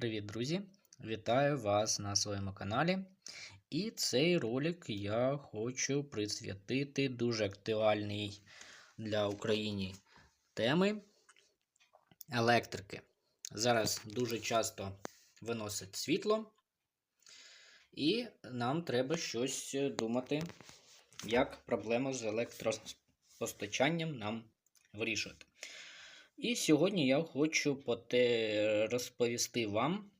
Привіт, друзі! Вітаю вас на своєму каналі. І цей ролик я хочу присвятити дуже актуальній для України теми електрики. Зараз дуже часто виносить світло, і нам треба щось думати, як проблему з електропостачанням нам вирішувати. І сьогодні я хочу розповісти вам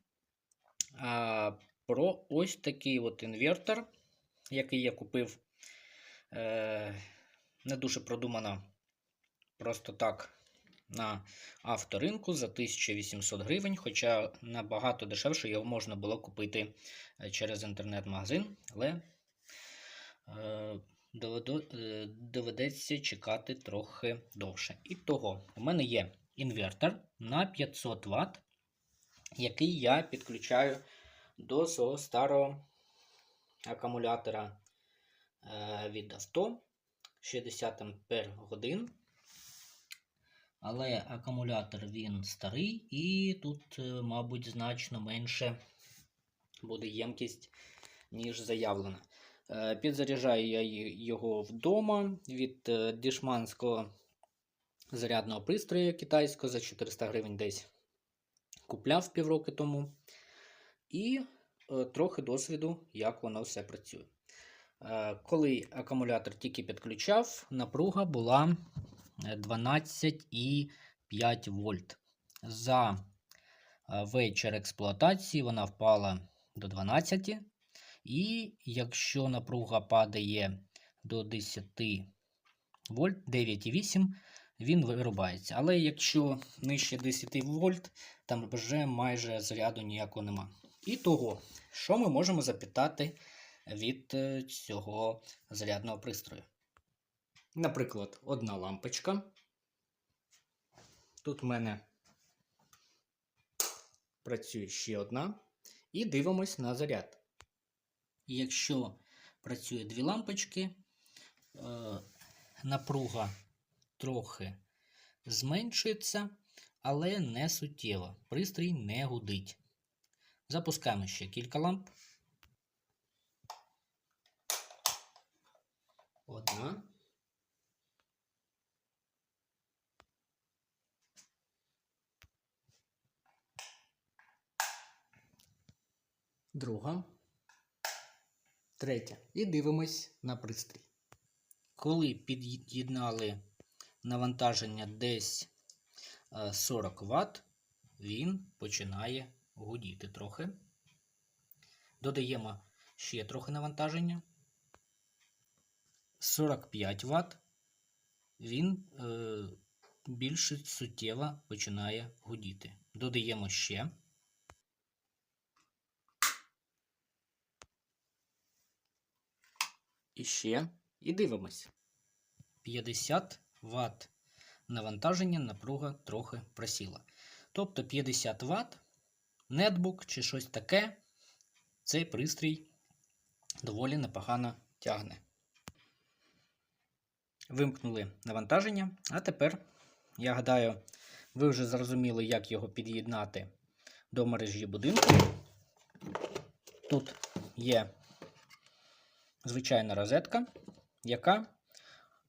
а, про ось такий от інвертор, який я купив е, не дуже продумано, просто так на авторинку за 1800 гривень, хоча набагато дешевше його можна було купити через інтернет-магазин, але е, доведеться чекати трохи довше. І того, у мене є інвертор на 500 Вт, який я підключаю до свого старого акумулятора від авто 60 Ампер годин. Але акумулятор він старий, і тут, мабуть, значно менше буде ємкість, ніж заявлена. Підзаряджаю я його вдома від дішманського зарядного пристрою китайського за 400 гривень десь купляв півроки тому. І трохи досвіду, як воно все працює. Коли акумулятор тільки підключав, напруга була 12,5 вольт. За вечір експлуатації вона впала до 12 і якщо напруга падає до 10 вольт, 9,8, він вирубається. Але якщо нижче 10 вольт, там вже майже заряду ніякого нема. І того, що ми можемо запитати від е, цього зарядного пристрою? Наприклад, одна лампочка. Тут в мене працює ще одна. І дивимось на заряд. Якщо працює дві лампочки, е, напруга трохи зменшується, але не суттєво. Пристрій не гудить. Запускаємо ще кілька ламп. Одна. Друга. Третя. І дивимось на пристрій. Коли під'єднали навантаження десь 40 е, Вт, він починає гудіти трохи. Додаємо ще трохи навантаження. 45 Вт, він е, більш суттєво починає гудіти. Додаємо ще. І ще. І дивимось. 50 Вт навантаження напруга трохи просіла. Тобто 50 Вт, нетбук чи щось таке, цей пристрій доволі непогано тягне. Вимкнули навантаження, а тепер, я гадаю, ви вже зрозуміли, як його під'єднати до мережі будинку. Тут є звичайна розетка, яка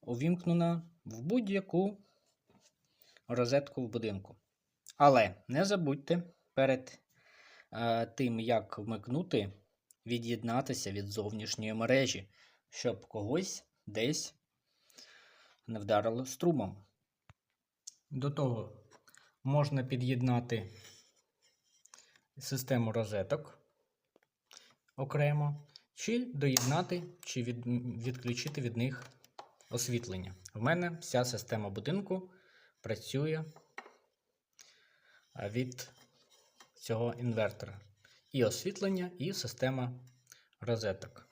увімкнена в будь-яку розетку в будинку. Але не забудьте перед е, тим, як вмикнути, від'єднатися від зовнішньої мережі, щоб когось десь не вдарило струмом. До того можна під'єднати систему розеток окремо чи доєднати, чи від, відключити від них освітлення. В мене вся система будинку працює від цього інвертора. І освітлення, і система розеток.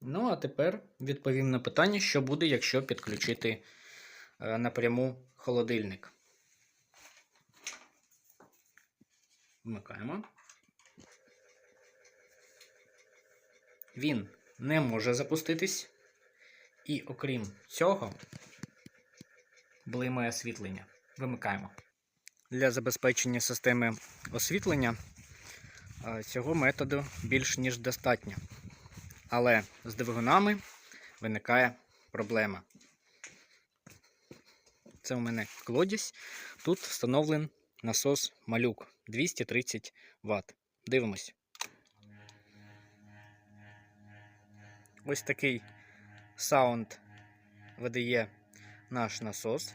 Ну, а тепер відповім на питання, що буде, якщо підключити е, напряму холодильник. Вмикаємо. Він не може запуститись. І окрім цього, блимає освітлення. Вимикаємо. для забезпечення системи освітлення е, цього методу більш ніж достатньо. Але з двигунами виникає проблема. Це у мене колодязь. Тут встановлений насос малюк 230 Вт. Дивимось. Ось такий саунд видає наш насос.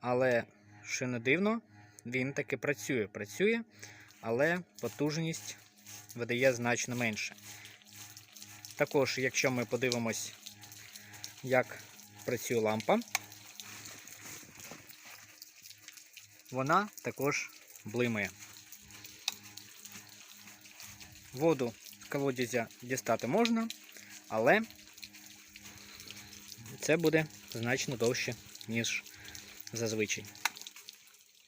Але, що не дивно, він таки працює. Працює, але потужність видає значно менше. Також, якщо ми подивимось, як працює лампа, вона також блимає. Воду з колодязя дістати можна, але це буде значно довше, ніж зазвичай.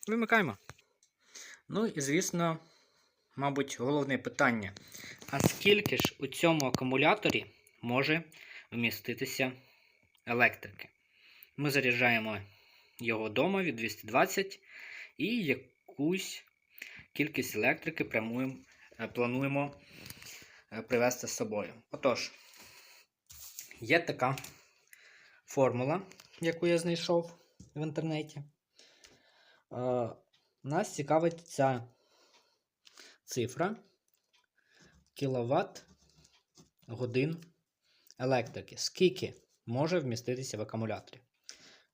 Вимикаємо. Ну і звісно, мабуть, головне питання. А скільки ж у цьому акумуляторі може вміститися електрики? Ми заряджаємо його вдома від 220 і якусь кількість електрики е, плануємо е, привезти з собою. Отож, є така формула, яку я знайшов в інтернеті. Е, Нас цікавить ця цифра кіловат годин електрики. Скільки може вміститися в акумуляторі?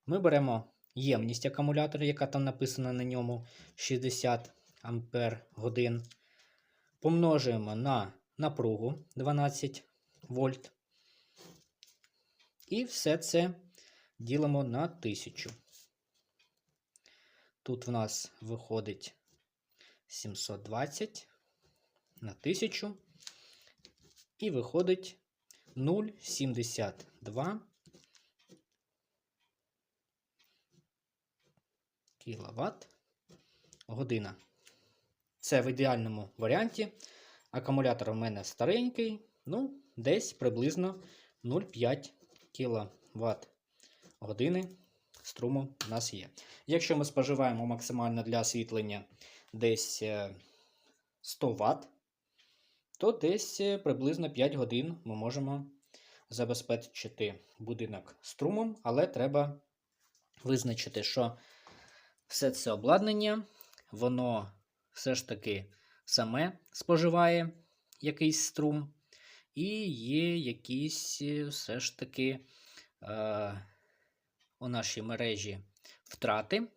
Ми беремо ємність акумулятора, яка там написана на ньому 60 ампер годин. Помножуємо на напругу 12 вольт. І все це ділимо на 1000. Тут в нас виходить 720 на 1000. І виходить 0,72 кВт година. Це в ідеальному варіанті. Акумулятор у мене старенький, ну, десь приблизно 0,5 кВт години струму у нас є. Якщо ми споживаємо максимально для освітлення десь е, 100 Вт, то десь е, приблизно 5 годин ми можемо забезпечити будинок струмом, але треба визначити, що все це обладнання, воно все ж таки саме споживає якийсь струм, і є якісь е, все ж таки е, у нашій мережі втрати,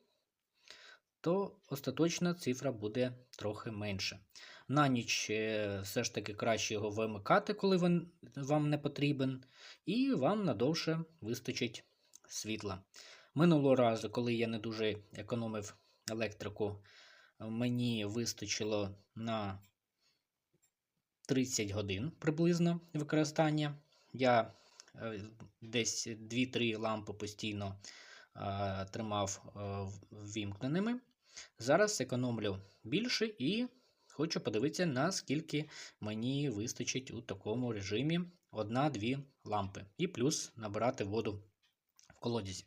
то остаточна цифра буде трохи менше. На ніч е, все ж таки краще його вимикати, коли він вам не потрібен, і вам надовше вистачить світла. Минулого разу, коли я не дуже економив електрику, мені вистачило на 30 годин приблизно використання. Я е, десь 2-3 лампи постійно е, тримав е, ввімкненими. Зараз економлю більше і хочу подивитися, наскільки мені вистачить у такому режимі 1-2 лампи. І плюс набирати воду в колодязі.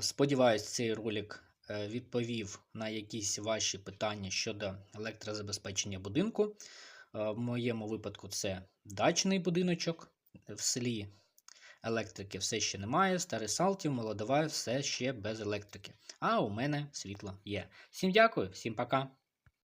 Сподіваюсь, цей ролик відповів на якісь ваші питання щодо електрозабезпечення будинку. Е, В моєму випадку це дачний будиночок. В селі електрики все ще немає. Старий Салтів, Молодова, все ще без електрики. А у мене світло є. Всім дякую, всім пока.